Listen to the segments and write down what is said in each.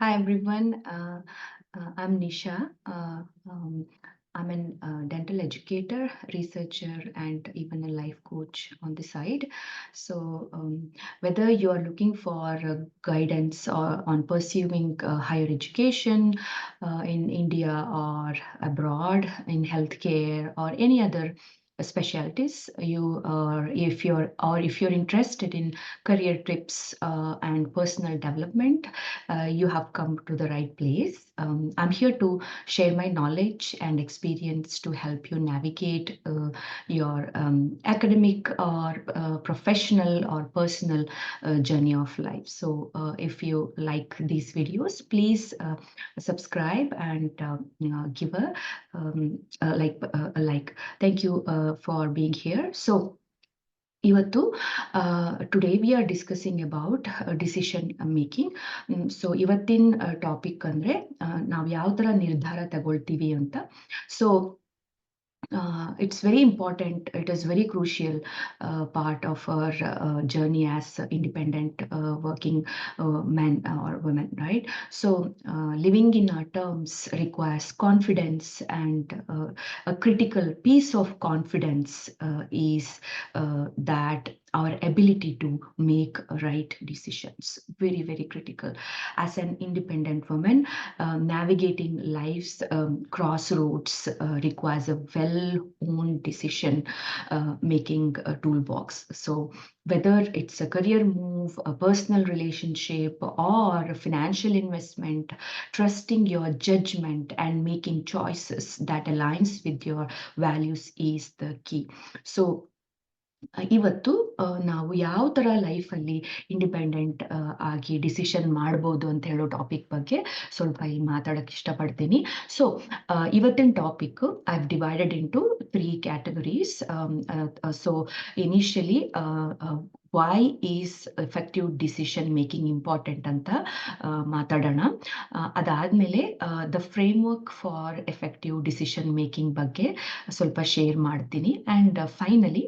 Hi everyone, uh, uh, I'm Nisha. Uh, um, I'm an uh, dental educator, researcher, and even a life coach on the side. So, um, whether you are looking for uh, guidance or on pursuing uh, higher education in India or abroad in healthcare or any other specialties. You are if you're or if you're interested in career trips uh, and personal development uh, you have come to the right place um, i'm here to share my knowledge and experience to help you navigate uh, your um, academic or uh, professional or personal uh, journey of life. So uh, if you like these videos please uh, subscribe and uh, give a um, uh, like a like. Thank you for being here. So ಇವತ್ತು today we are discussing about decision making so ಇವತ್ತಿನ topic ಅಂದ್ರೆ ನಾವು ಯಾವ ತರ ನಿರ್ಧಾರ ತಗೊಳ್ತೀವಿ ಅಂತ. So uh, it's very important. It is very crucial uh, part of our uh, journey as independent uh, working uh, men or women, right? So uh, living in our terms requires confidence and a critical piece of confidence is that our ability to make right decisions. Very, very critical. As an independent woman, uh, navigating life's um, crossroads uh, requires a well-owned decision uh, making toolbox. So whether it's a career move, a personal relationship, or a financial investment, trusting your judgment and making choices that aligns with your values is the key. So ಇವತ್ತು ನಾವು ಯಾವ ತರ life ಅಲ್ಲಿ independent ಆಗಿ decision ಮಾಡ್ಬೋದು ಅಂತ ಹೇಳೋ topic ಬಗ್ಗೆ ಸ್ವಲ್ಪ ಈ ಮಾತಾಡಕ್ ಇಷ್ಟಪಡ್ತೀನಿ. ಸೊ ಇವತ್ತಿನ topic I divided into three categories so initially why is effective decision making important ಅಂತ ಮಾತಾಡೋಣ. ಅದಾದಮೇಲೆ ಅದಾದ್ಮೇಲೆ the framework for effective decision making ಬಗ್ಗೆ ಸ್ವಲ್ಪ ಶೇರ್ ಮಾಡ್ತೀನಿ. And finally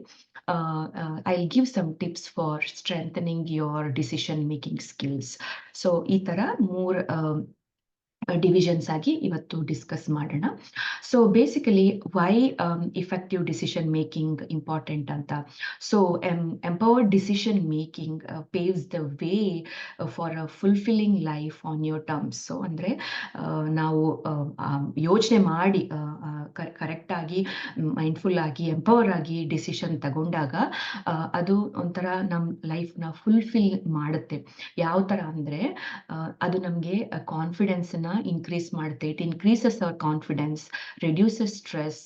uh, uh, I'll give some tips for strengthening your decision making skills. So ಈ ತರ ಮೂರ್ ಡಿವಿಷನ್ಸ್ ಆಗಿ ಇವತ್ತು ಡಿಸ್ಕಸ್ ಮಾಡೋಣ. So basically why effective decision making important ಅಂತ. So um empowered decision making paves the way for a fulfilling life on your terms so ಅಂದರೆ ನಾವು ಯೋಚನೆ ಮಾಡಿ ಕರೆಕ್ಟ್ ಆಗಿ ಮೈಂಡ್ಫುಲ್ ಆಗಿ ಎಂಪವರ್ ಆಗಿ ಡಿಸಿಷನ್ ತಗೊಂಡಾಗ ಅದು ಒಂಥರ ನಮ್ಮ ಲೈಫ್ನ ಫುಲ್ಫಿಲ್ ಮಾಡುತ್ತೆ. ಯಾವ ಥರ ಅಂದರೆ ಅದು ನಮಗೆ ಕಾನ್ಫಿಡೆನ್ಸ್ನ ಇನ್ಕ್ರೀಸ್ ಮಾಡುತ್ತೆ it increases our confidence reduces stress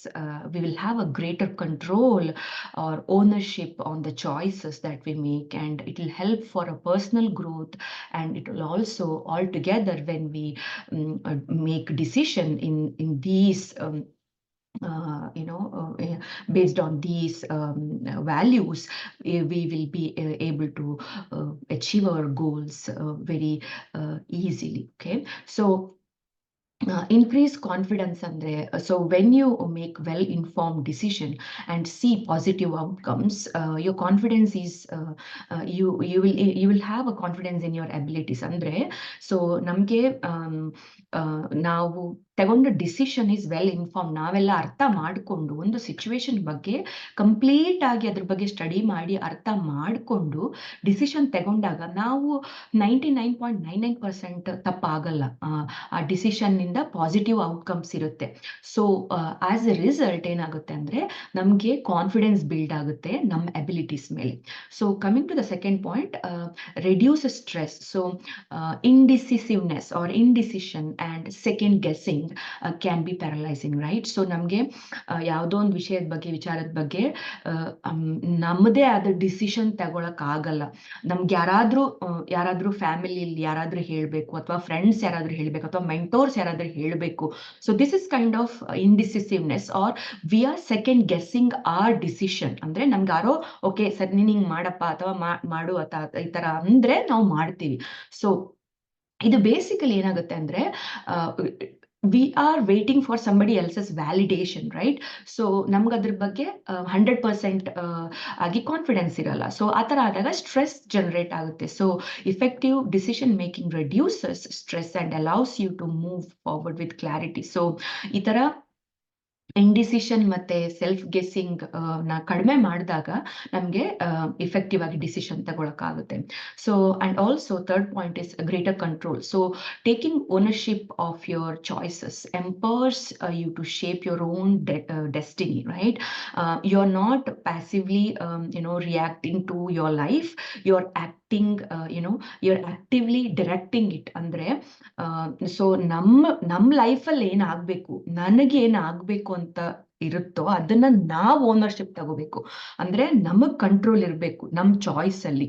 we will have a greater control or ownership on the choices that we make and it will help for a personal growth and it will also altogether when we um, uh, make decision in in these um, uh, you know, uh, eh, based on these um, values, eh, we will be uh, able to uh, achieve our goals uh, very uh, easily. Okay, so uh, increase confidence andre so when you make well informed decision and see positive outcomes uh, your confidence is uh, uh, you you will you will have a confidence in your abilities andre so namke um, uh, ನಾವು ತಗೊಂಡ decision is well inform ನಾವೆಲ್ಲ ಅರ್ಥ ಮಾಡಿಕೊಂಡು ಒಂದು situation ಬಗ್ಗೆ complete ಆಗಿ ಅದ್ರ ಬಗ್ಗೆ ಸ್ಟಡಿ ಮಾಡಿ ಅರ್ಥ ಮಾಡಿಕೊಂಡು ಡಿಸಿಷನ್ ತಗೊಂಡಾಗ ನಾವು ninety nine point nine nine percent ತಪ್ಪಾಗಲ್ಲ ಆ, ಆ ಡಿಸಿಷನ್ನಿಂದ ಪಾಸಿಟಿವ್ ಔಟ್ಕಮ್ಸ್ ಇರುತ್ತೆ. ಸೊ ಆಸ್ ಎ ರಿಸಲ್ಟ್ ಏನಾಗುತ್ತೆ ಅಂದ್ರೆ ನಮಗೆ ಕಾನ್ಫಿಡೆನ್ಸ್ ಬಿಲ್ಡ್ ಆಗುತ್ತೆ ನಮ್ಮ ಅಬಿಲಿಟೀಸ್ ಮೇಲೆ. So coming to the second point reduce stress so indecisiveness or indecision and second guessing can be paralysing right so ನಮಗೆ ಯಾವುದೋ ಒಂದು ವಿಷಯದ ಬಗ್ಗೆ, ವಿಚಾರದ ಬಗ್ಗೆ ನಮ್ಮದೇ ಆದ ಡಿಸಿಷನ್ ತಗೊಳಕ್ ಆಗಲ್ಲ. ನಮ್ಗೆ ಯಾರಾದ್ರೂ ಯಾರಾದ್ರೂ ಫ್ಯಾಮಿಲಿಯಲ್ಲಿ ಯಾರಾದ್ರೂ ಹೇಳ್ಬೇಕು, ಅಥವಾ ಫ್ರೆಂಡ್ಸ್ ಯಾರಾದ್ರೂ ಹೇಳ್ಬೇಕು, ಅಥವಾ ಮೆಂಟೋರ್ಸ್ ಯಾರಾದ್ರೂ ಹೇಳ್ಬೇಕು. So this is kind of indecisiveness or we are second guessing our decision ಅಂದ್ರೆ ನಮ್ಗೆ ಯಾರೋ ಓಕೆ ಸರಿ, ನೀನ್ ಹಿಂಗ್ ಮಾಡಪ್ಪ ಅಥವಾ ಮಾಡು ಅಥವಾ ಈ ತರ ಅಂದ್ರೆ ನಾವು ಮಾಡ್ತೀವಿ. ಸೊ ಇದು ಬೇಸಿಕಲಿ ಏನಾಗುತ್ತೆ ಅಂದ್ರೆ we are waiting for somebody else's validation right so ನಮ್ಗೆ ಅದ್ರ ಬಗ್ಗೆ ಹಂಡ್ರೆಡ್ ಪರ್ಸೆಂಟ್ ಆಗಿ ಕಾನ್ಫಿಡೆನ್ಸ್ ಇರಲ್ಲ. ಸೊ ಆ ಥರ ಆದಾಗ ಸ್ಟ್ರೆಸ್ ಜನರೇಟ್ ಆಗುತ್ತೆ. So effective decision making reduces stress and allows you to move forward with clarity so ಈ ಥರ ಇಂಡಿಸಿಷನ್ ಮತ್ತೆ ಸೆಲ್ಫ್ ಗೆಸ್ಸಿಂಗ್ನ ಕಡಿಮೆ ಮಾಡಿದಾಗ ನಮಗೆ ಇಫೆಕ್ಟಿವ್ ಆಗಿ decision ತಗೊಳಕ್ಕಾಗುತ್ತೆ. So and also third point is greater control so taking ownership of your choices empowers you to shape your own destiny right you are not passively you know reacting to your life you are acting you know you are actively directing it ಅಂದ್ರೆ so ನಮ್ಮ ನಮ್ಮ ಲೈಫಲ್ಲಿ ಏನಾಗಬೇಕು ನನಗೆ ಏನಾಗಬೇಕು ಅಂತ ಇರುತ್ತೋ ಅದನ್ನ ನಾವು ಓನರ್ಶಿಪ್ ತಗೋಬೇಕು. ಅಂದ್ರೆ ನಮಗ್ ಕಂಟ್ರೋಲ್ ಇರಬೇಕು ನಮ್ ಚಾಯ್ಸ್ ಅಲ್ಲಿ.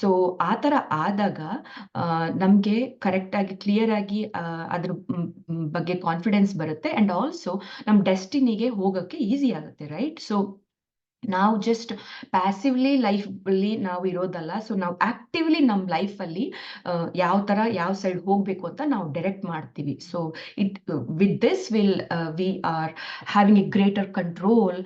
ಸೊ ಆ ತರ ಆದಾಗ ನಮ್ಗೆ ಕರೆಕ್ಟ್ ಆಗಿ ಕ್ಲಿಯರ್ ಆಗಿ ಅದ್ರ ಬಗ್ಗೆ ಕಾನ್ಫಿಡೆನ್ಸ್ ಬರುತ್ತೆ. ಅಂಡ್ ಆಲ್ಸೋ ನಮ್ ಡೆಸ್ಟಿನಿಗೆ ಹೋಗಕ್ಕೆ ಈಸಿ ಆಗುತ್ತೆ ರೈಟ್ ಸೊ ನಾವು ಜಸ್ಟ್ ಪ್ಯಾಸಿವ್ಲಿ ಲೈಫ್ ಅಲ್ಲಿ ನಾವು ಇರೋದಲ್ಲ. ಸೊ ನಾವು ಆಕ್ಟಿವ್ಲಿ ನಮ್ಮ ಲೈಫಲ್ಲಿ ಯಾವ ತರ ಯಾವ ಸೈಡ್ ಹೋಗ್ಬೇಕು ಅಂತ ನಾವು ಡೈರೆಕ್ಟ್ ಮಾಡ್ತೀವಿ. So it with this will we are having a greater control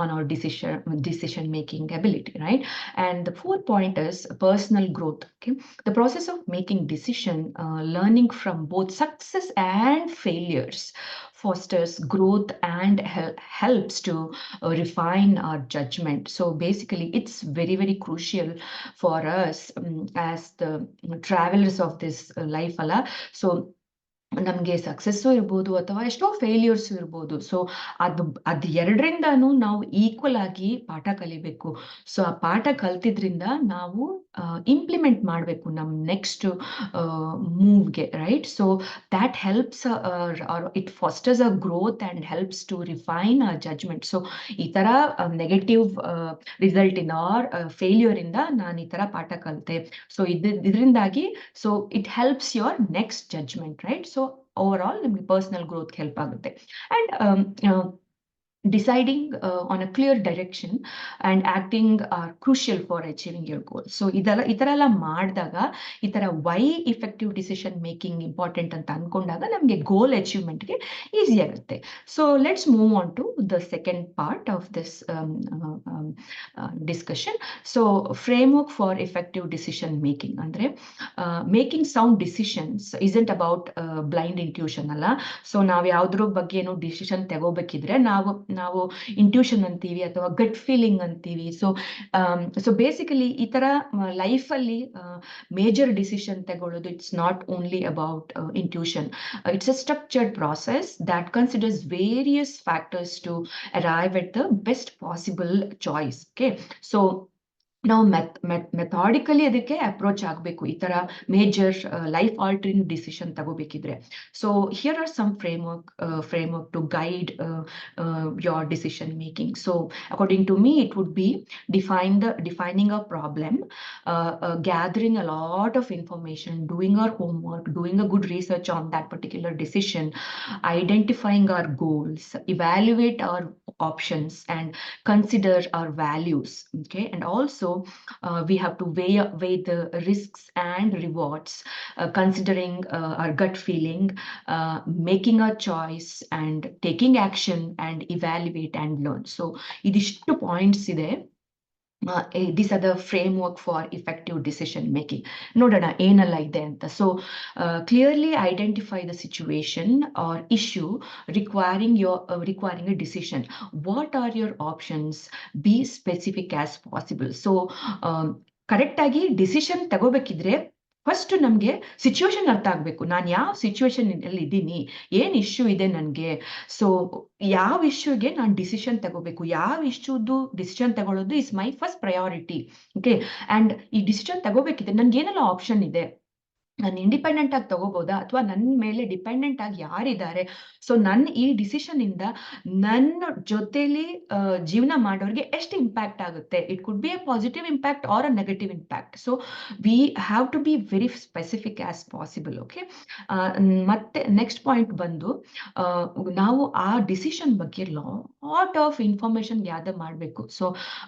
on our decision decision making ability right and the four point is personal growth okay? The process of making decision uh, learning from both success and failures. Fosters growth and hel helps to uh, refine our judgment so basically it's very very crucial for us um, as the travelers of this uh, life Allah. so ನಮಗೆ success ಇರ್ಬೋದು ಅಥವಾ ಎಷ್ಟೋ failures ಇರ್ಬೋದು so ಅದು ಅದು ಎರಡರಿಂದನೂ ನಾವು equal ಆಗಿ ಪಾಠ ಕಲಿಬೇಕು ಸೊ ಆ ಪಾಠ ಕಲ್ತಿದ್ರಿಂದ ನಾವು ಇಂಪ್ಲಿಮೆಂಟ್ ಮಾಡಬೇಕು ನಮ್ಮ next ಮೂವ್ಗೆ right so that helps it fosters a growth and helps to refine a judgement so ಈ ಥರ ನೆಗೆಟಿವ್ ಇನ್ ಆರ್ ಫೇಲ್ಯೂರ್ ಇಂದ ನಾನು ಈ ಥರ ಪಾಠ ಕಲಿತೆ. ಸೊ ಇದು, ಇದರಿಂದಾಗಿ so it helps your next judgement right so overall ನಿಮಗೆ ಪರ್ಸನಲ್ ಗ್ರೋತ್ಗೆ ಹೆಲ್ಪ್ ಆಗುತ್ತೆ. And deciding uh, on a clear direction and acting are crucial for achieving your goal. So ಇದೆಲ್ಲ ಈ ಥರ ಎಲ್ಲ ಮಾಡಿದಾಗ ಈ ಥರ why effective decision making important ಅಂತ ಅಂದ್ಕೊಂಡಾಗ ನಮಗೆ ಗೋಲ್ ಅಚೀವ್ಮೆಂಟ್ಗೆ ಈಸಿ ಆಗುತ್ತೆ. So let's move on to the second part of this discussion so framework for effective decision making ಅಂದರೆ making sound decisions isn't about blind intuition ಅಲ್ಲ. So ನಾವು ಯಾವುದ್ರ ಬಗ್ಗೆನೂ ಡಿಸಿಷನ್ ತಗೋಬೇಕಿದ್ರೆ ನಾವು ನಾವು ಇಂಟ್ಯೂಷನ್ ಅಂತೀವಿ ಅಥವಾ ಗಟ್ ಫೀಲಿಂಗ್ ಅಂತೀವಿ. ಸೊ ಸೊ ಬೇಸಿಕಲಿ ಈ ತರ ಲೈಫಲ್ಲಿ ಮೇಜರ್ ಡಿಸಿಷನ್ ತಗೊಳ್ಳೋದು it's not only about intuition it's a structured process that considers various factors to arrive at the best possible choice okay so ನಾವು ಮೆತ್ ಮೆತ್ ಮೆಥಾಡಿಕಲಿ ಅದಕ್ಕೆ approach ಆಗಬೇಕು. ಈ ತರ major life altering decision ತಗೋಬೇಕಿದ್ರೆ. So here are some framework framework to guide your decision making so according to me it would be define the defining a problem gathering a lot of information doing our homework doing a good research on that particular decision, identifying our goals, evaluate our options and consider our values okay? And also uh, we have to weigh weigh the risks and rewards uh, considering uh, our gut feeling uh, making a choice and taking action and evaluate and learn. So idishtu points ಇದೆ this are the framework for effective decision making ನೋಡೋಣ ಏನೆಲ್ಲ ಇದೆ ಅಂತ so clearly identify the situation or issue requiring your requiring a decision what are your options be specific as possible so ಕರೆಕ್ಟಾಗಿ decision ತಗೋಬೇಕಿದ್ರೆ first ನಮಗೆ situation ಅರ್ಥ ಆಗಬೇಕು. ನಾನು ಯಾವ ಸಿಚುವೇಶನ್ ಅಲ್ಲಿ ಇದ್ದೀನಿ, ಏನು ಇಶ್ಯೂ ಇದೆ ನನಗೆ? ಸೊ ಯಾವ ಇಶ್ಯೂಗೆ ನಾನು ಡಿಸಿಷನ್ ತಗೋಬೇಕು? ಯಾವ ಇಶ್ಯೂದು ಡಿಸಿಷನ್ ತಗೊಳ್ಳೋದು is my first priority okay and ಈ ಡಿಸಿಷನ್ ತಗೋಬೇಕಿದೆ ನನಗೆ ಏನೆಲ್ಲ ಆಪ್ಷನ್ ಇದೆ? ನಾನು ಇಂಡಿಪೆಂಡೆಂಟ್ ಆಗಿ ತಗೋಬೋದಾ? ಅಥವಾ ನನ್ನ ಮೇಲೆ ಡಿಪೆಂಡೆಂಟ್ ಆಗಿ ಯಾರಿದ್ದಾರೆ? ಸೊ ನನ್ನ ಈ ಡಿಸಿಷನ್ ಇಂದ ನನ್ನ ಜೊತೆಲಿ ಜೀವನ ಮಾಡೋರಿಗೆ ಎಷ್ಟು ಇಂಪ್ಯಾಕ್ಟ್ ಆಗುತ್ತೆ? It could be a positive impact or a negative impact so we have to be very specific as possible okay ಮತ್ತೆ ನೆಕ್ಸ್ಟ್ ಪಾಯಿಂಟ್ ಬಂದು ನಾವು ಆ ಡಿಸಿಷನ್ ಬಗ್ಗೆ ಲಾಟ್ ಆಫ್ ಇನ್ಫಾರ್ಮೇಶನ್ ಗ್ಯಾದರ್ ಮಾಡಬೇಕು. ಸೊ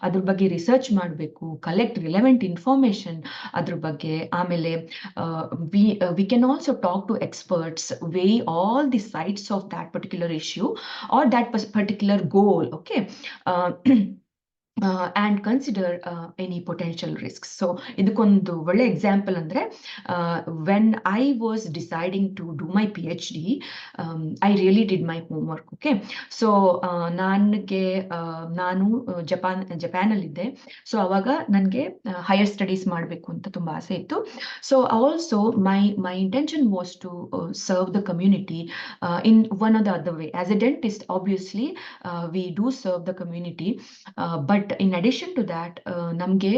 ಅದ್ರ ಬಗ್ಗೆ ರಿಸರ್ಚ್ ಮಾಡಬೇಕು ಕಲೆಕ್ಟ್ ರಿಲೆವೆಂಟ್ ಇನ್ಫಾರ್ಮೇಶನ್ ಅದ್ರ ಬಗ್ಗೆ, ಆಮೇಲೆ we uh, we can also talk to experts weigh all the sides of that particular issue or that particular goal okay? Uh, uh, consider any potential risk so ಇದಕ್ಕೊಂದು ಒಳ್ಳೆ example ಅಂದರೆ when I was deciding to do my P H D I really did my homework okay so ನನಗೆ ನಾನು Japan ಜಪಾನಲ್ಲಿದ್ದೆ so ಅವಾಗ ನನಗೆ higher studies ಮಾಡಬೇಕು ಅಂತ ತುಂಬ ಆಸೆ ಇತ್ತು. So also my my intention was to serve the community in one of the other way as a dentist obviously we do serve the community but in addition to that ನಮಗೆ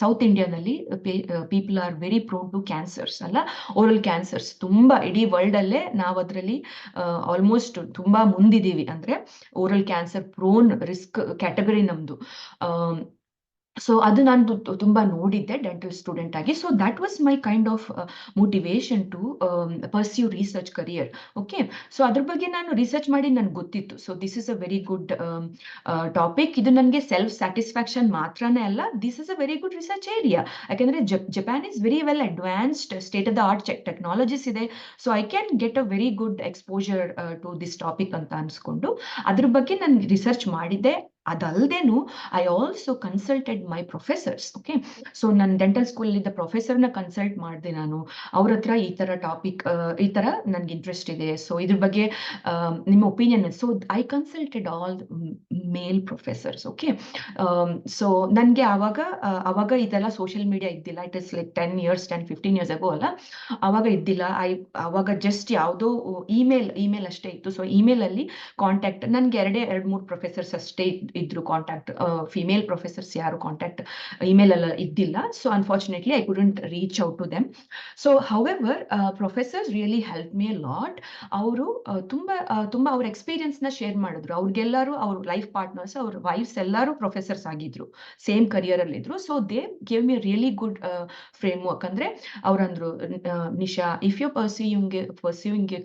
south ಇಂಡಿಯಾನಲ್ಲಿ people are very prone to cancers ಅಲ್ಲ? Oral cancers ತುಂಬ ಇಡೀ world ಅಲ್ಲೇ ನಾವು ಅದರಲ್ಲಿ almost ತುಂಬಾ ಮುಂದಿದ್ದೀವಿ. ಅಂದ್ರೆ oral cancer prone risk category ನಮ್ದು. ಸೊ ಅದು ನಾನು ತುಂಬ ನೋಡಿದ್ದೆ ಡೆಂಟಲ್ ಸ್ಟೂಡೆಂಟ್ ಆಗಿ. So that was my kind of motivation to pursue research career okay so ಅದ್ರ ಬಗ್ಗೆ ನಾನು ರಿಸರ್ಚ್ ಮಾಡಿ ನನ್ಗೆ ಗೊತ್ತಿತ್ತು. So this is a very good topic ಇದು ನನಗೆ ಸೆಲ್ಫ್ ಸ್ಯಾಟಿಸ್ಫ್ಯಾಕ್ಷನ್ ಮಾತ್ರನೇ ಅಲ್ಲ this is a very good research area ಯಾಕೆಂದ್ರೆ Japan is very well advanced state of the art technologies ಇದೆ. So I can get a very good exposure to this topic ಅಂತ ಅನ್ಸ್ಕೊಂಡು. ಅದ್ರ ಬಗ್ಗೆ ನಾನು ರಿಸರ್ಚ್ ಮಾಡಿದ್ದೆ. ಅದಲ್ದೇನು I also consulted my professors okay so ನನ್ನ dental school ಇದ್ದ ಪ್ರೊಫೆಸರ್ನ ಕನ್ಸಲ್ಟ್ ಮಾಡಿದೆ ನಾನು. ಅವ್ರ ಹತ್ರ ಈ ತರ ಟಾಪಿಕ್ ಈ ತರ ನನಗೆ ಇಂಟ್ರೆಸ್ಟ್ ಇದೆ. ಸೊ ಇದ್ರ ಬಗ್ಗೆ ನಿಮ್ಮ opinion so I consulted all male professors okay so ನನಗೆ ಆವಾಗ ಆವಾಗ ಇದೆಲ್ಲ ಸೋಷಿಯಲ್ ಮೀಡಿಯಾ ಇದ್ದಿಲ್ಲ. It is like ten years ten fifteen years ago ಅಲ್ಲ. ಆವಾಗ ಇದ್ದಿಲ್ಲ. ಐ ಆವಾಗ ಜಸ್ಟ್ ಯಾವುದೋ ಇಮೇಲ್ ಇಮೇಲ್ ಅಷ್ಟೇ ಇತ್ತು. ಸೊ ಇಮೇಲ್ ಅಲ್ಲಿ ಕಾಂಟ್ಯಾಕ್ಟ್ ನನ್ಗೆ ಎರಡೇ ಎರಡು ಮೂರು ಪ್ರೊಫೆಸರ್ಸ್ ಅಷ್ಟೇ ಇದ್ರು ಕಾಂಟ್ಯಾಕ್ಟ್ ಫಿಮೇಲ್ ಪ್ರೊಫೆಸರ್ಸ್ ಯಾರು ಕಾಂಟ್ಯಾಕ್ಟ್ ಇಮೇಲ್ ಅಲ್ಲ ಇದ್ದಿಲ್ಲ. So unfortunately I couldn't reach out to them so however professors really help me lot ಅವರು ತುಂಬಾ ತುಂಬಾ ಅವ್ರ ನ ಶೇರ್ ಮಾಡಿದ್ರು. ಅವ್ರಿಗೆಲ್ಲರೂ, ಅವ್ರ ಲೈಫ್ ಪಾರ್ಟ್ನರ್ಸ್ ಅವ್ರ ವೈಫ್ಸ್ ಎಲ್ಲರೂ ಪ್ರೊಫೆಸರ್ಸ್ ಆಗಿದ್ರು. ಸೇಮ್ ಕರಿಯರ್ ಅಲ್ಲಿ ಇದ್ರು. So they gave me really good framework ಅಂದ್ರೆ, ಅವ್ರಂದ್ರು Nisha if you pursuing pursuing a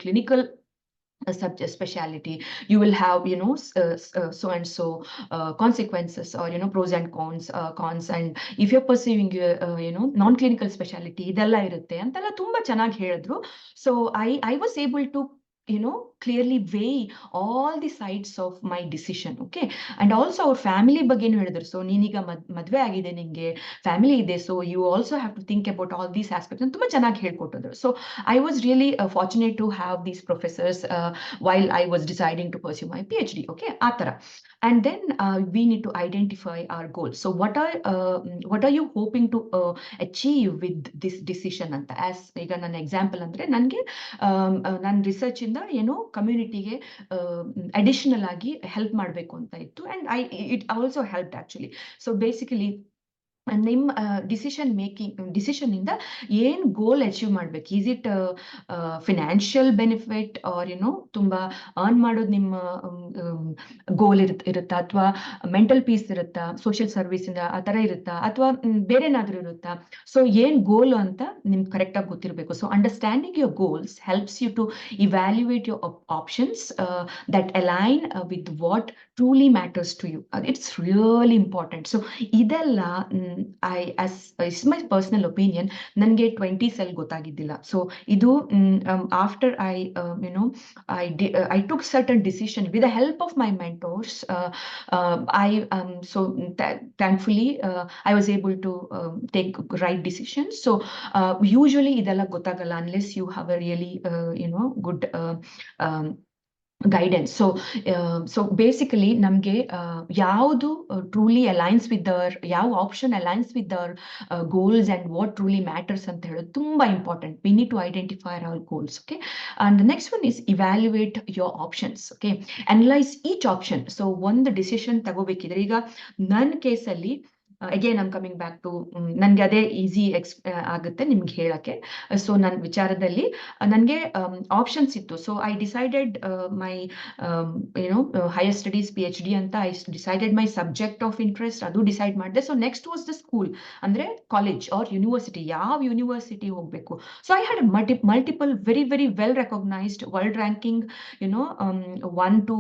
clinical subject speciality you will have you know s- uh, s- uh, so and so uh, consequences or you know pros and cons uh, cons and if you're pursuing uh, uh, you know non clinical speciality ಇದೆಲ್ಲ ಇರುತ್ತೆ ಅಂತೆಲ್ಲ ತುಂಬಾ ಚೆನ್ನಾಗಿ ಹೇಳಿದ್ರು so I I was able to you know clearly weigh all the sides of my decision okay and also ಅವ್ರ family ಬಗ್ಗೆನು ಹೇಳಿದ್ರು so ನೀನೀಗ ಮದ್ ಮದ್ವೆ ಆಗಿದೆ ನಿಂಗೆ ಫ್ಯಾಮಿಲಿ ಇದೆ so you also have to think about all these aspect ತುಂಬಾ ಚೆನ್ನಾಗಿ ಹೇಳ್ಕೊಟ್ಟಿದ್ರು so I was really fortunate to have these professors while I was deciding to pursue my PhD. Okay, ಆ ಥರ. And then uh, we need to identify our goals. So what are uh, mm, what are you hoping to uh, achieve with this decision ಅಂತ as ಈಗ ನನ್ನ example ಅಂದ್ರೆ ನನಗೆ ನನ್ನ research ಇಂದ ಏನೋ ಕಮ್ಯುನಿಟಿಗೆ ಅಡಿಷನಲ್ ಆಗಿ ಹೆಲ್ಪ್ ಮಾಡಬೇಕು ಅಂತ ಇತ್ತು and I it also help actually so basically ನಿಮ್ಮ ಡಿಸಿಷನ್ ಮೇಕಿಂಗ್ ಡಿಸಿಷನ್ ಇಂದ ಏನ್ ಗೋಲ್ ಅಚೀವ್ ಮಾಡ್ಬೇಕು? Is it financial benefit or ಏನೋ ತುಂಬಾ ಅರ್ನ್ ಮಾಡೋದು ನಿಮ್ಮ ಗೋಲ್ ಇರುತ್ತ ಇರುತ್ತಾ? ಅಥವಾ ಮೆಂಟಲ್ ಪೀಸ್ ಇರುತ್ತಾ? ಸೋಷಿಯಲ್ ಸರ್ವಿಸ್ ಇಂದ ಆ ತರ ಇರುತ್ತಾ? ಅಥವಾ ಬೇರೆ ಏನಾದ್ರೂ ಇರುತ್ತಾ? ಸೊ ಏನ್ ಗೋಲ್ ಅಂತ ನಿಮ್ಗೆ ಕರೆಕ್ಟ್ ಆಗಿ ಗೊತ್ತಿರಬೇಕು. So understanding your goals helps you to evaluate your options that align with what truly matters to you it's really important so ಇದೆಲ್ಲ I as is my personal opinion ನನಗೆ ಟ್ವೆಂಟೀಸ್ ಅಲ್ಲಿ ಗೊತ್ತಾಗಿದ್ದಿಲ್ಲ. So ಇದು after I you know I I took certain decision with the help of my mentors I so thankfully I was able to take right decision so usually ಇದೆಲ್ಲ ಗೊತ್ತಾಗಲ್ಲ unless you have a really you know good guidance so so basically ನಮಗೆ ಯಾವುದು truly aligns with their ಯಾವ option aligns with their goals and what truly matters ಅಂತ ಹೇಳೋದು ತುಂಬ important we need to identify our goals okay and next one is evaluate your options okay analyse each option so ಒಂದು decision ತಗೋಬೇಕಿದ್ರೆ ಈಗ ನನ್ನ ಕೇಸಲ್ಲಿ again I'm coming back to ನನಗೆ ಅದೇ ಈಸಿ ಎಕ್ಸ್ ಆಗುತ್ತೆ ನಿಮ್ಗೆ ಹೇಳಕ್ಕೆ. ಸೊ ನನ್ನ ವಿಚಾರದಲ್ಲಿ ನನಗೆ ಆಪ್ಷನ್ಸ್ ಇತ್ತು. ಸೊ ಐ ಡಿಸೈಡೆಡ್ ಮೈ ಏನೋ higher studies P H D ಅಂತ I decided my subject of interest ಅದು ಡಿಸೈಡ್ ಮಾಡಿದೆ. So next was the school ಅಂದರೆ ಕಾಲೇಜ್ ಆರ್ ಯೂನಿವರ್ಸಿಟಿ ಯಾವ ಯೂನಿವರ್ಸಿಟಿ ಹೋಗಬೇಕು. So I had multi multiple very very well recognised world ranking you know one two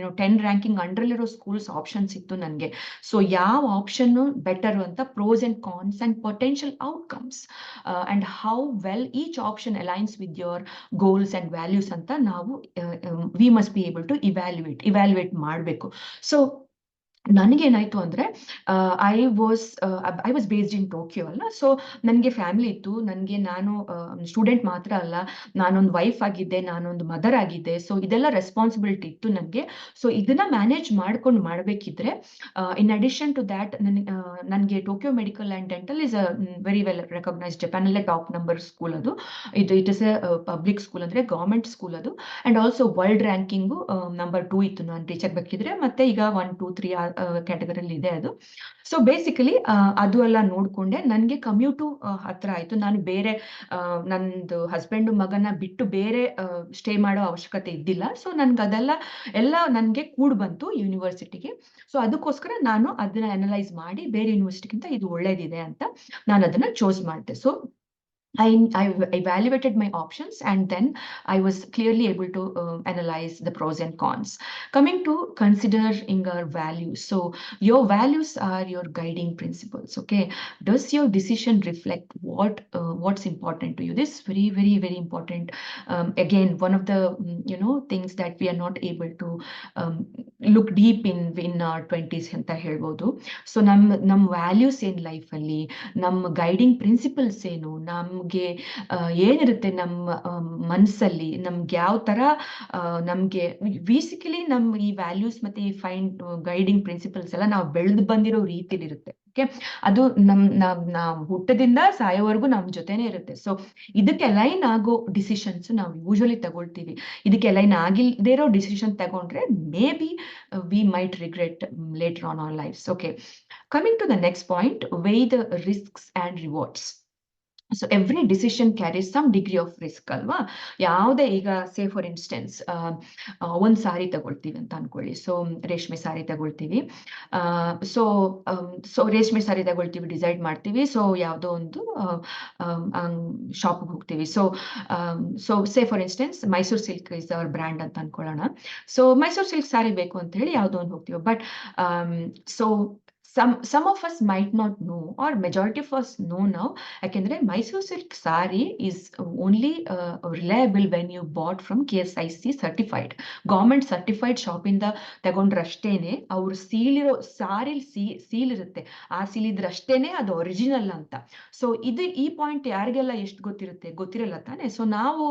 you know ten ranking ಅಂಡ್ರಲ್ಲಿರೋ schools options ಇತ್ತು ನನಗೆ. So ಯಾವ ಆಪ್ಷನ್ನು better ಅಂತ pros and cons and potential outcomes and how well each option aligns with your goals and values ಅಂತ ನಾವು we must be able to evaluate evaluate ಮಾಡಬೇಕು. ಸೊ ನನಗೇನಾಯ್ತು ಅಂದ್ರೆ I was I was based in Tokyo ಅಲ್ಲ so ನನಗೆ family ಇತ್ತು. ನನಗೆ ನಾನು ಸ್ಟೂಡೆಂಟ್ ಮಾತ್ರ ಅಲ್ಲ. ನಾನೊಂದು ವೈಫ್ ಆಗಿದ್ದೆ, ನಾನೊಂದು ಮದರ್ ಆಗಿದ್ದೆ. ಸೊ ಇದೆಲ್ಲ ರೆಸ್ಪಾನ್ಸಿಬಿಲಿಟಿ ಇತ್ತು ನನಗೆ. ಸೊ ಇದನ್ನ ಮ್ಯಾನೇಜ್ ಮಾಡ್ಕೊಂಡು ಮಾಡಬೇಕಿದ್ರೆ ಇನ್ ಅಡಿಷನ್ ಟು ದ್ಯಾಟ್ ನನಗೆ ನನಗೆ Tokyo medical and dental is a very well recognise ಜಪಾನಲ್ಲೇ top number school ಅದು. ಇದು it is a public school ಅಂದ್ರೆ ಗೌರ್ಮೆಂಟ್ ಸ್ಕೂಲ್ ಅದು. And also world ranking number two ಇತ್ತು. ನಾನು ರೀಚ್ ಆಗಬೇಕಿದ್ರೆ ಮತ್ತೆ ಈಗ ಒನ್ ಟೂ ತ್ರೀ ಕ್ಯಾಟಗರಿಲಿ ಇದೆ ಅದು. ಸೊ ಬೇಸಿಕಲಿ ಅದು ಎಲ್ಲ ನೋಡ್ಕೊಂಡೆ. ನನಗೆ ಕಮ್ಯೂಟು ಹತ್ರ ಆಯ್ತು. ನಾನು ಬೇರೆ ನಂದು ಹಸ್ಬೆಂಡ್ ಮಗನ ಬಿಟ್ಟು ಬೇರೆ ಸ್ಟೇ ಮಾಡೋ ಅವಶ್ಯಕತೆ ಇದ್ದಿಲ್ಲ. ಸೊ ನನ್ಗೆ ಅದೆಲ್ಲ, ಎಲ್ಲ ನನಗೆ ಕೂಡ್ ಬಂತು ಯೂನಿವರ್ಸಿಟಿಗೆ ಸೊ ಅದಕ್ಕೋಸ್ಕರ ನಾನು ಅದನ್ನ ಅನಲೈಸ್ ಮಾಡಿ ಬೇರೆ ಯೂನಿವರ್ಸಿಟಿಗಿಂತ ಇದು ಒಳ್ಳೇದಿದೆ ಅಂತ ನಾನು ಅದನ್ನ ಚೂಸ್ ಮಾಡಿದೆ. So I, I evaluated my options and then I was clearly able to uh, analyze the pros and cons. Coming to considering our values. So your values are your guiding principles. Okay. Does your decision reflect what uh, what's important to you? This is very, very, very important. Um, again, one of the you know things that we are not able to um, look deep in in our 20s ಅಂತ ಹೇಳ್ಬೋದು so ನಮ್ಮ ನಮ್ಮ values ಏನು ಲೈಫಲ್ಲಿ ನಮ್ಮ guiding principles ಏನು ನಮ್ಮ ನಮ್ಗೆ ಏನಿರುತ್ತೆ ನಮ್ಮ ಮನಸ್ಸಲ್ಲಿ ನಮ್ಗೆ ಯಾವ ತರ ನಮ್ಗೆ ಬೇಸಿಕಲಿ ನಮ್ಮ ಈ ವ್ಯಾಲ್ಯೂಸ್ ಮತ್ತೆ ಈ ಫೈಂಡ್ ಗೈಡಿಂಗ್ ಪ್ರಿನ್ಸಿಪಲ್ಸ್ ಎಲ್ಲ ನಾವು ಬೆಳೆದು ಬಂದಿರೋ ರೀತಿಲಿ ಇರುತ್ತೆ ಓಕೆ ಅದು ನಮ್ ನಾವ್ ಹುಟ್ಟದಿಂದ ಸಾಯೋವರೆಗೂ ನಮ್ ಜೊತೆನೆ ಇರುತ್ತೆ. ಸೊ ಇದಕ್ಕೆ ಅಲೈನ್ ಆಗೋ ಡಿಸಿಷನ್ಸ್ ನಾವು ಯೂಶಲಿ ತಗೊಳ್ತೀವಿ. ಇದಕ್ಕೆ ಅಲೈನ್ ಆಗಿಲ್ದೇ ಇರೋ ಡಿಸಿಷನ್ ತಗೊಂಡ್ರೆ maybe we might regret later on our lifes okay coming to the next point weigh the risks and rewards so every decision carries some degree of risk ಅಲ್ವಾ? ಯಾವುದೇ ಈಗ ಸೇ for instance ಒಂದು ಸಾರಿ ತಗೊಳ್ತೀವಿ ಅಂತ ಅನ್ಕೊಳ್ಳಿ. So ರೇಷ್ಮೆ ಸಾರಿ ತಗೊಳ್ತೀವಿ. ಸೊ ಸೊ ರೇಷ್ಮೆ ಸಾರಿ ತಗೊಳ್ತೀವಿ ಡಿಸೈಡ್ ಮಾಡ್ತೀವಿ. ಸೊ ಯಾವುದೋ ಒಂದು ಶಾಪ್ಗೆ ಹೋಗ್ತೀವಿ. So so say for instance Mysore silk is our brand ಅಂತ ಅನ್ಕೊಳ್ಳೋಣ. ಸೊ ಮೈಸೂರು ಸಿಲ್ಕ್ ಸಾರಿ ಬೇಕು ಅಂತ ಹೇಳಿ ಯಾವುದೋ ಒಂದು ಹೋಗ್ತೀವಿ. But so some some of us might not know, or majority of us know now, ಯಾಕೆಂದ್ರೆ Mysore silk sari reliable when you bought from K S I C certified government certified ಶಾಪಿಂದ ತಗೊಂಡ್ರಷ್ಟೇನೆ ಅವ್ರು ಸೀಲಿರೋ ಇರೋ ಸೀ ಸೀಲ್ ಇರುತ್ತೆ ಆ seal ಇದ್ರಷ್ಟೇನೆ ಅದು original ಅಂತ. So ಇದು ಈ ಪಾಯಿಂಟ್ ಯಾರಿಗೆಲ್ಲ ಎಷ್ಟು ಗೊತ್ತಿರುತ್ತೆ? ಗೊತ್ತಿರಲ್ಲ ತಾನೆ? ಸೊ ನಾವು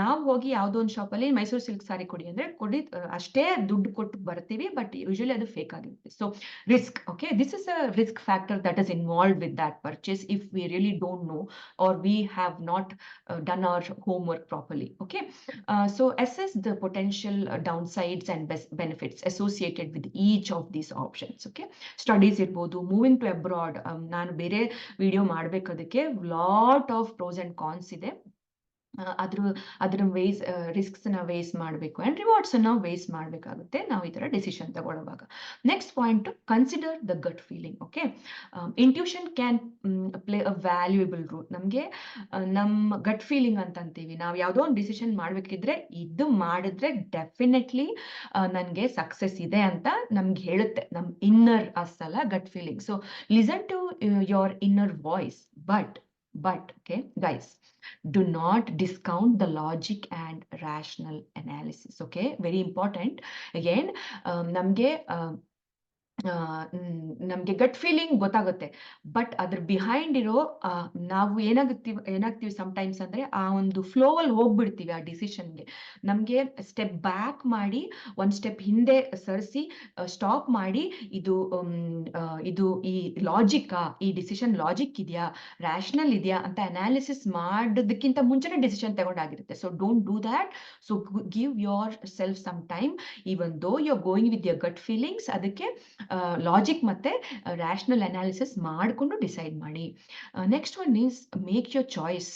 ನಾವು ಹೋಗಿ ಯಾವುದೋ ಒಂದು ಶಾಪಲ್ಲಿ ಮೈಸೂರು ಸಿಲ್ಕ್ ಸಾರಿ ಕೊಡಿ ಅಂದ್ರೆ ಕೊಡಿ, ಅಷ್ಟೇ ದುಡ್ಡು ಕೊಟ್ಟು ಬರ್ತೀವಿ ಬಟ್ ಯೂಶಲಿ ಅದು ಫೇಕ್ ಆಗಿರುತ್ತೆ. So risk okay this is a risk factor that is involved with that purchase if we really don't know or we have not uh, done our homework properly okay uh, so assess the potential uh, downsides and benefits associated with each of these options okay studies ಇರ್ಬೋದು moving to abroad ನಾನು ಬೇರೆ video ಮಾಡ್ಬೇಕದಕ್ಕೆ lot of pros and cons ಇದೆ ಅದ್ರ ಅದ್ರ weighs ರಿಸ್ಕ್ಸ್ನ weighs ಮಾಡಬೇಕು rewards ಅನ್ನ weighs ಮಾಡಬೇಕಾಗುತ್ತೆ ನಾವು ಈ ತರ ಡಿಸಿಷನ್ ತಗೊಳ್ಳುವಾಗ. Next point consider the gut feeling okay intuition can play a valuable rule ನಮಗೆ ನಮ್ಮ ಗಟ್ ಫೀಲಿಂಗ್ ಅಂತ ಅಂತೀವಿ ನಾವು ಯಾವುದೋ ಒಂದು ಡಿಸಿಷನ್ ಮಾಡ್ಬೇಕಿದ್ರೆ ಇದು ಮಾಡಿದ್ರೆ ಡೆಫಿನೆಟ್ಲಿ ನನಗೆ ಸಕ್ಸಸ್ ಇದೆ ಅಂತ ನಮ್ಗೆ ಹೇಳುತ್ತೆ. ನಮ್ಮ ಇನ್ನರ್ ಅಸಲ gut feeling so listen to your inner voice but but okay guys do not discount the logic and rational analysis okay very important again um, ನಮ್ಗೆ ನಮ್ಗೆ ಗಟ್ ಫೀಲಿಂಗ್ ಗೊತ್ತಾಗುತ್ತೆ. ಬಟ್ ಅದ್ರ ಬಿಹೈಂಡ್ ಇರೋ ನಾವು ಏನಾಗುತ್ತೀವಿ, ಏನಾಗ್ತೀವಿ ಸಮ್ಟೈಮ್ಸ್ ಅಂದ್ರೆ ಆ ಒಂದು ಫ್ಲೋ ಅಲ್ಲಿ ಹೋಗ್ಬಿಡ್ತೀವಿ ಆ ಡಿಸಿಷನ್ಗೆ. ನಮ್ಗೆ ಸ್ಟೆಪ್ ಬ್ಯಾಕ್ ಮಾಡಿ, ಒಂದ್ ಸ್ಟೆಪ್ ಹಿಂದೆ ಸರಿಸಿ ಸ್ಟಾಪ್ ಮಾಡಿ, ಇದು ಇದು ಈ ಲಾಜಿಕ್ ಈ ಡಿಸಿಷನ್ ಲಾಜಿಕ್ ಇದೆಯಾ ರ್ಯಾಷನಲ್ ಇದೆಯಾ ಅಂತ ಅನಾಲಿಸಿಸ್ ಮಾಡೋದಕ್ಕಿಂತ ಮುಂಚೆನೆ decision ತಗೊಂಡಾಗಿರುತ್ತೆ. So don't do that so give yourself some time even though you are going with your gut feelings ಅದಕ್ಕೆ ಲಾಜಿಕ್ ಮತ್ತೆ ರ್ಯಾಷನಲ್ ಅನಾಲಿಸಿಸ್ ಮಾಡಿಕೊಂಡು ಡಿಸೈಡ್ ಮಾಡಿ. Next one is make your choice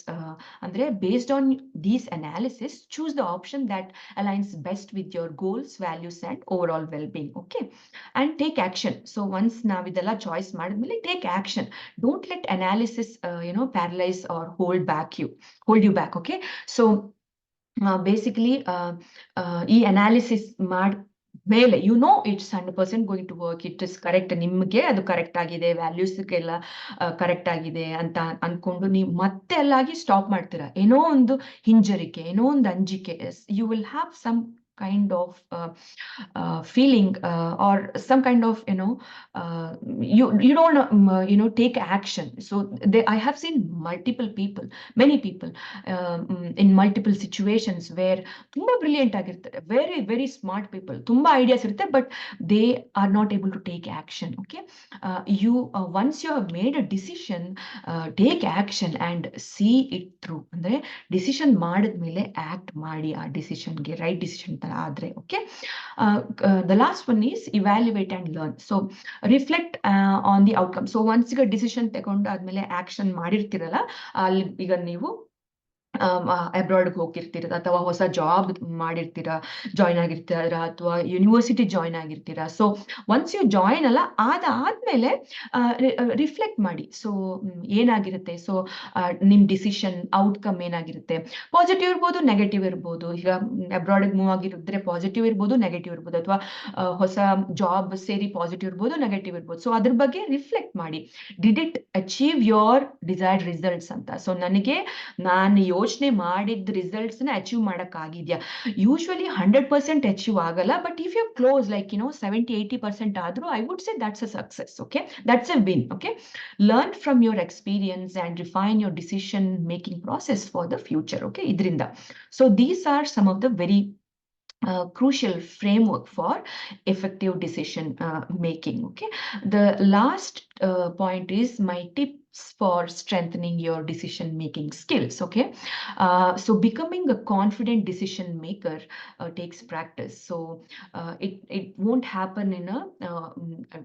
ಅಂದ್ರೆ based on these analysis choose the option that aligns best with your goals values and overall well being okay and take action so once ನಾವು ಇದೆಲ್ಲ choice ಮಾಡಿದ್ಮೇಲೆ take action don't let analysis you know paralyse or hold back you hold you back okay so basically ಈ analysis ಮಾಡಿ ಮೇಲೆ you know it's hundred percent going to work it is correct ನಿಮಗೆ ಅದು correct ಆಗಿದೆ ವ್ಯಾಲ್ಯೂಸ್ಗೆಲ್ಲ correct ಆಗಿದೆ ಅಂತ ಅನ್ಕೊಂಡು ನೀವು ಮತ್ತೆ ಅಲ್ಲಾಗಿ ಸ್ಟಾಪ್ ಮಾಡ್ತೀರಾ? ಏನೋ ಒಂದು ಹಿಂಜರಿಕೆ, ಏನೋ ಒಂದು ಅಂಜಿಕೆ you will have some kind of uh, uh, feeling uh, or some kind of you know uh, you you don't um, uh, you know take action so they, i have seen multiple people many people um, in multiple situations where ತುಂಬಾ brilliant ಆಗಿರ್ತಾರೆ very very smart people ತುಂಬಾ ideas ಇರುತ್ತೆ but they are not able to take action okay you once you have made a decision take action and see it through ಅಂದ್ರೆ decision ಮಾಡಿದ್ಮೇಲೆ act ಮಾಡಿ ಆ ಡಿಸಿಷನ್ಗೆ right decision ಆದ್ರೆ okay the last one is evaluate and learn so reflect on the outcome so once ಈಗ decision ತಗೊಂಡು ಆದ್ಮೇಲೆ action ಮಾಡಿರ್ತೀರಲ್ಲ, ಅಲ್ಲಿ ಈಗ ನೀವು ಅಬ್ರಾಡ್ಗೆ ಹೋಗಿರ್ತೀರ ಅಥವಾ ಹೊಸ ಜಾಬ್ ಮಾಡಿರ್ತೀರಾ, ಜಾಯ್ನ್ ಆಗಿರ್ತೀರಾ ಅಥವಾ ಯೂನಿವರ್ಸಿಟಿ ಜಾಯ್ನ್ ಆಗಿರ್ತೀರಾ. ಸೊ ಒನ್ಸ್ ಯು ಜಾಯ್ನ್ ಅಲ್ಲ, ಅದಾದ್ಮೇಲೆ ರಿಫ್ಲೆಕ್ಟ್ ಮಾಡಿ. ಸೊ ಏನಾಗಿರುತ್ತೆ? ಸೊ ನಿಮ್ ಡಿಸಿಷನ್ ಔಟ್ಕಮ್ ಏನಾಗಿರುತ್ತೆ? ಪಾಸಿಟಿವ್ ಇರ್ಬೋದು ನೆಗೆಟಿವ್ ಇರ್ಬೋದು. ಈಗ ಅಬ್ರಾಡ್ಗೆ ಮೂವ್ ಆಗಿರಿದ್ರೆ ಪಾಸಿಟಿವ್ ಇರ್ಬೋದು ನೆಗೆಟಿವ್ ಇರ್ಬೋದು. ಅಥವಾ ಹೊಸ ಜಾಬ್ ಸೇರಿ ಪಾಸಿಟಿವ್ ಇರ್ಬೋದು ನೆಗೆಟಿವ್ ಇರ್ಬೋದು. ಸೊ ಅದ್ರ ಬಗ್ಗೆ ರಿಫ್ಲೆಕ್ಟ್ ಮಾಡಿ. Did it achieve your desired results ಅಂತ? ಸೊ ನನಗೆ, ನಾನು ಮಾಡಿದ ರಿಸಲ್ಟ್ಸ್ನ ಅಚೀವ್ ಮಾಡಕ್ ಆಗಿದ್ಯಾ ಯೂಶ್ವಲಿ ಹಂಡ್ರೆಡ್ ಪರ್ಸೆಂಟ್ ಅಚೀವ್ ಆಗಲ್ಲ but if you close like you know seventy eighty percent ಆದ್ರೂ I would say that's a success okay that's a win okay learn from your experience and refine your decision making process for the future okay ಇದರಿಂದ. So these are some of the very uh, crucial framework for effective decision uh, making okay? The last uh, point is for strengthening your decision making skills okay uh, so becoming a confident decision maker uh, takes practice so uh, it it won't happen in a uh,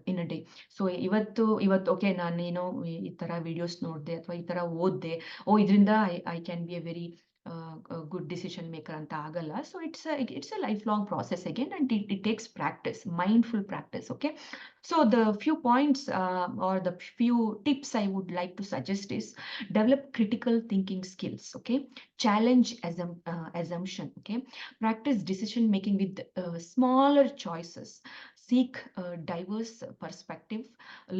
in a day so ಇವತ್ತು ಇವತ್ತು okay ನಾನು ಏನೋ ಈ ತರ videos ನೋಡಿದೆ ಅಥವಾ ಈ ತರ ಓದ್ದೆ ಓ ಇದರಿಂದ I I can be a very good decision maker ಅಂತ ಆಗಲ್ಲ so it's it's a lifelong process again and it it takes practice mindful practice okay so the few points are the few tips I would like to suggest is develop critical thinking skills okay challenge assumption okay practice decision making with uh, smaller choices seek uh, diverse perspective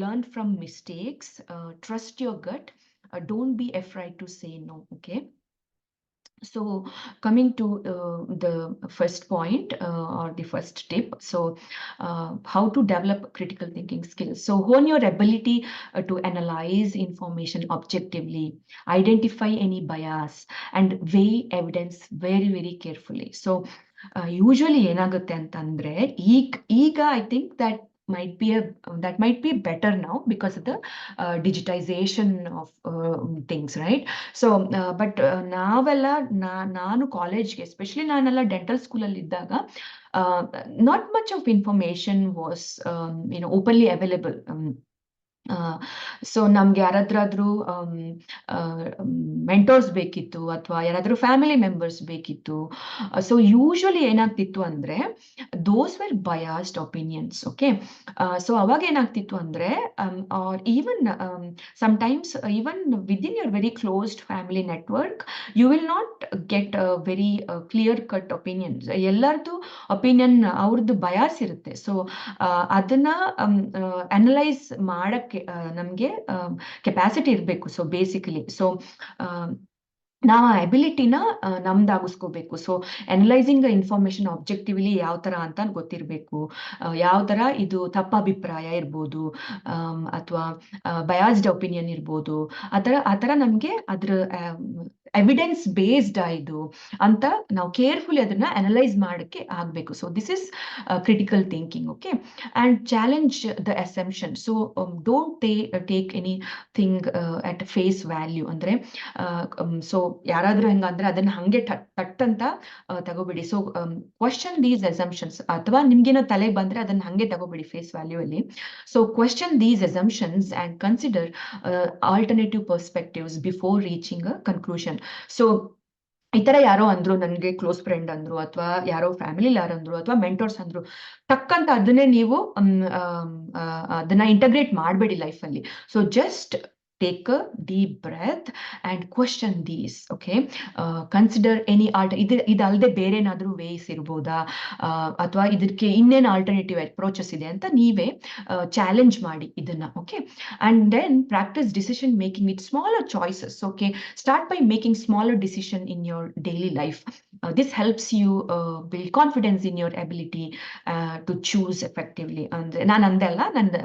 learn from mistakes uh, trust your gut uh, don't be afraid to say no okay so coming to uh, the first point uh, or the first tip so uh, how to develop critical thinking skills so hone your ability uh, to analyze information objectively identify any bias and weigh evidence very very carefully so usually ಏನಾಗುತ್ತೆ ಅಂತಂದ್ರೆ ಈಗ ಈಗ I think that might be a that might be better now because of the uh, digitization of uh, things right so uh, but uh, ನಾವೆಲ್ಲ ನಾ ನಾನು ಕಾಲೇಜ್ಗೆ especially ನಾನೆಲ್ಲ dental ಸ್ಕೂಲಲ್ಲಿ ಇದ್ದಾಗ not much of information was you know openly available so ನಮ್ಗೆ ಯಾರಾದ್ರಾದ್ರೂ mentors ಬೇಕಿತ್ತು ಅಥವಾ ಯಾರಾದ್ರೂ ಫ್ಯಾಮಿಲಿ ಮೆಂಬರ್ಸ್ ಬೇಕಿತ್ತು ಸೊ ಯೂಶುವಲಿ ಏನಾಗ್ತಿತ್ತು ಅಂದ್ರೆ those were biased opinions okay so ಅವಾಗ ಏನಾಗ್ತಿತ್ತು ಅಂದ್ರೆ are even sometimes even within your very closed family network you will not get very clear cut opinions ಎಲ್ಲರದು ಒಪಿನಿಯನ್ ಅವ್ರದ್ದು ಬಯಾಸ್ ಇರುತ್ತೆ. ಸೊ ಅದನ್ನ ಅನಲೈಸ್ ಮಾಡಕ್ಕೆ ನಮಗೆ ಕೆಪಾಸಿಟಿ ಇರಬೇಕು. ಸೊ ಬೇಸಿಕಲಿ ಸೊ ನಾವು ಆ ಎಬಿಲಿಟಿನ ನಮ್ದಾಗಿಸ್ಕೋಬೇಕು. ಸೊ ಅನಲೈಸಿಂಗ್ ಇನ್ಫಾರ್ಮೇಶನ್ ಆಬ್ಜೆಕ್ಟಿವ್ಲಿ ಯಾವ ತರ ಅಂತ ಗೊತ್ತಿರಬೇಕು. ಯಾವ ತರ ಇದು ತಪ್ಪ ಅಭಿಪ್ರಾಯ ಇರ್ಬೋದು ಅಥವಾ ಬಯಾಸ್ಡ್ ಒಪಿನಿಯನ್ ಇರ್ಬೋದು. ಆ ಥರ ಆ ಥರ ನಮಗೆ ಅದ್ರ ಎವಿಡೆನ್ಸ್ ಬೇಸ್ಡ್ ಇದು ಅಂತ ನಾವು ಕೇರ್ಫುಲಿ ಅದನ್ನ ಅನಲೈಸ್ ಮಾಡಕ್ಕೆ ಆಗ್ಬೇಕು. So this is critical thinking okay and challenge the assumption so don't tea take anything at face value ಅಂದ್ರೆ ಸೊ ಯಾರಾದ್ರೂ ಹೆಂಗಂದ್ರೆ ಅದನ್ನ ಹಂಗೆ ಟಟ್ ಅಂತ ತಗೋಬಿಡಿ. ಸೊ ಕ್ವಶನ್ ದೀಸ್ ಅಸಂಪ್ಷನ್ಸ್ ಅಥವಾ ನಿಮ್ಗೇನೋ ತಲೆ ಬಂದ್ರೆ ಅದನ್ನ ಹಂಗೆ ತಗೋಬೇಡಿ ಫೇಸ್ ವ್ಯಾಲ್ಯೂ ಅಲ್ಲಿ. So question these assumptions and consider alternative perspectives before reaching a conclusion so ಈ ತರ ಯಾರೋ ಅಂದ್ರು, ನನ್ಗೆ ಕ್ಲೋಸ್ ಫ್ರೆಂಡ್ ಅಂದ್ರು, ಅಥವಾ ಯಾರೋ ಫ್ಯಾಮಿಲಿ ಯಾರು ಅಂದ್ರು, ಅಥವಾ ಮೆಂಟೋರ್ಸ್ ಅಂದ್ರು, ತಕ್ಕಂತ ಅದನ್ನೇ ನೀವು ಅದನ್ನ ಇಂಟಗ್ರೇಟ್ ಮಾಡಬೇಡಿ ಲೈಫ್ ಅಲ್ಲಿ. So just take a deep breath and question these okay? Uh, consider any alter ಇದು ಇದಲ್ಲದೆ ಬೇರೆ ಏನಾದರೂ ವೇಸ್ ಇರ್ಬೋದಾ ಅಥವಾ ಇದಕ್ಕೆ ಇನ್ನೇನು ಆಲ್ಟರ್ನೇಟಿವ್ ಅಪ್ರೋಚಸ್ ಇದೆ ಅಂತ ನೀವೇ ಚಾಲೆಂಜ್ ಮಾಡಿ ಇದನ್ನ okay and then practise decision making with smaller choices okay start by making smaller decision in your daily life this helps you build confidence in your ability to choose effectively ಅಂದ್ರೆ ನಾನು ಅಂದೆ ಅಲ್ಲ ನನ್ನ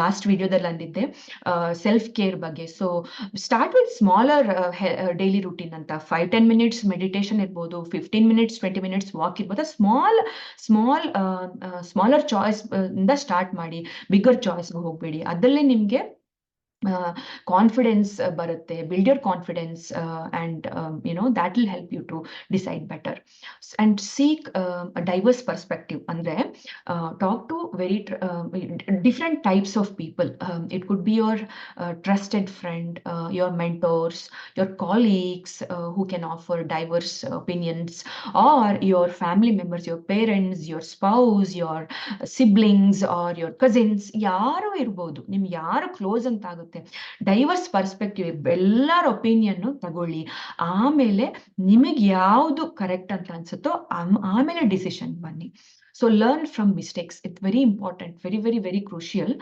last ವಿಡಿಯೋದಲ್ಲಿ ಅಂದಿದ್ದೆ self care ಬಗ್ಗೆ so start with smaller daily routine ಅಂತ. Five ten minutes meditation ಇರ್ಬೋದು fifteen minutes twenty minutes walk ಇರ್ಬೋದು. ಸ್ಮಾಲ್ ಸ್ಮಾಲ್ ಸ್ಮಾಲರ್ ಚಾಯ್ಸ್ ಇಂದ ಸ್ಟಾರ್ಟ್ ಮಾಡಿ. ಬಿಗ್ಗರ್ ಚಾಯ್ಸ್ಗೆ ಹೋಗಬೇಡಿ. ಅದರಲ್ಲೇ ನಿಮಗೆ ಕಾನ್ಫಿಡೆನ್ಸ್ ಬರುತ್ತೆ build your confidence and you know that will help you to decide better and seek diverse perspective ಅಂದರೆ talk to very different types of people it could be your trusted friend your mentors your colleagues who can offer diverse opinions or your family members your parents your spouse your siblings or your cousins ಯಾರು ಇರ್ಬೋದು ನಿಮ್ಗೆ ಯಾರು close ಅಂತ ಆಗುತ್ತೆ divorce perspective ಎಲ್ಲರ opinion ತಗೊಳ್ಳಿ. ಆಮೇಲೆ ನಿಮಗೆ ಯಾವುದು ಕರೆಕ್ಟ್ ಅಂತ ಅನ್ಸುತ್ತೋ ಆಮೇಲೆ ಡಿಸಿಷನ್ ಬನ್ನಿ. So learn from mistakes it very important very very very crucial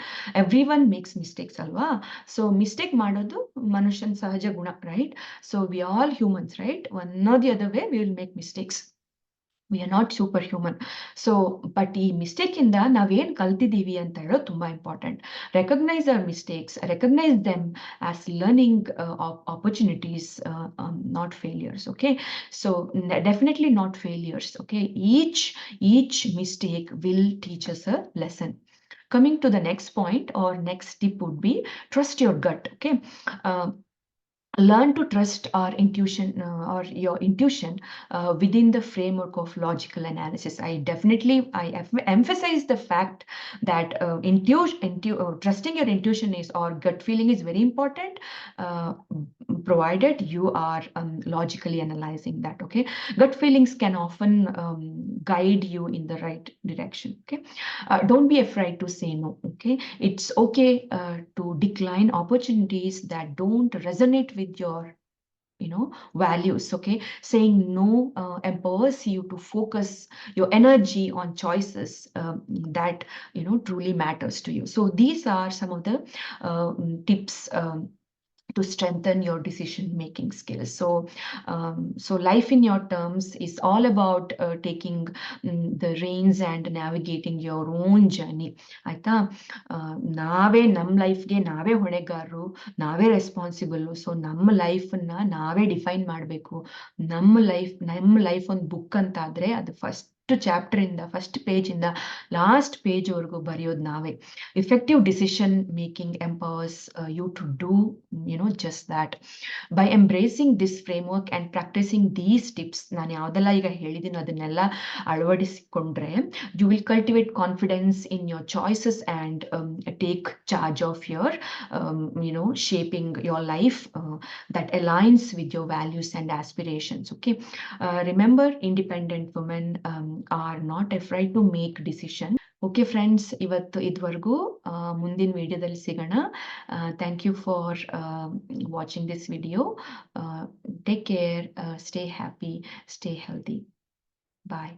everyone makes mistakes ಅಲ್ವಾ? ಸೊ ಮಿಸ್ಟೇಕ್ ಮಾಡೋದು ಮನುಷ್ಯನ ಸಹಜ ಗುಣ right so we all humans right one or the other we will make mistakes we are not super human so but ಈ ಮಿಸ್ಟೇಕಿಂದ ನಾವೇನು ಕಲ್ತಿದ್ದೀವಿ ಅಂತ ಹೇಳೋದು ತುಂಬ important recognise our mistakes recognise them as learning opportunities not failures okay so definitely not failures okay each each mistake will teach us a lesson coming to the next point or next tip would be trust your gut okay? Uh, learn to trust our intuition uh, or your intuition uh, within the framework of logical analysis. I definitely i em- emphasize the fact that uh, intuition intu- uh, trusting your intuition is or gut feeling is very important uh, provided you are um, logically analyzing that okay? Gut feelings can often um, guide you in the right direction okay? Uh, don't be afraid to say no okay? It's okay to decline opportunities that don't resonate with your you know values okay? Saying no uh, empowers you to focus your energy on choices um, that you know truly matters to you. So these are some of the uh, tips um, to strengthen your decision making skills so um, so life in your terms is all about uh, taking um, the reins and navigating your own journey ಆಯ್ತಾ ನಾವೇ ನಮ್ಮ ಲೈಫ್ಗೆ ನಾವೇ ಹೊಣೆಗಾರರು ನಾವೇ responsible so ನಮ್ಮ ಲೈಫನ್ನ ನಾವೇ define ಮಾಡಬೇಕು ನಮ್ಮ life ನಮ್ಮ ಲೈಫ್ ಒಂದು ಬುಕ್ ಅಂತ antadre ಅದು ಫಸ್ಟ್ ಚಾಪ್ಟರ್ ಇಂದ ಫಸ್ಟ್ ಪೇಜ್ ಇಂದ ಲಾಸ್ಟ್ ಪೇಜ್ ವರೆಗೂ ಬರೆಯೋದು ನಾವೇ effective decision making empowers uh, you to do you know just that by embracing this framework and practicing these tips ನಾನು ಯಾವ್ದೆಲ್ಲ ಈಗ ಹೇಳಿದೀನೋ ಅದನ್ನೆಲ್ಲ ಅಳವಡಿಸಿಕೊಂಡ್ರೆ you will cultivate confidence in your choices and um, take charge of your um, you know shaping your life uh, that aligns with your values and aspirations okay uh, not afraid to make decision okay friends ಇವತ್ತು ಇದುವರೆಗೂ ಮುಂದಿನ ವಿಡಿಯೋದಲ್ಲಿ ಸಿಗೋಣ. Thank you for watching this video take care stay happy stay healthy bye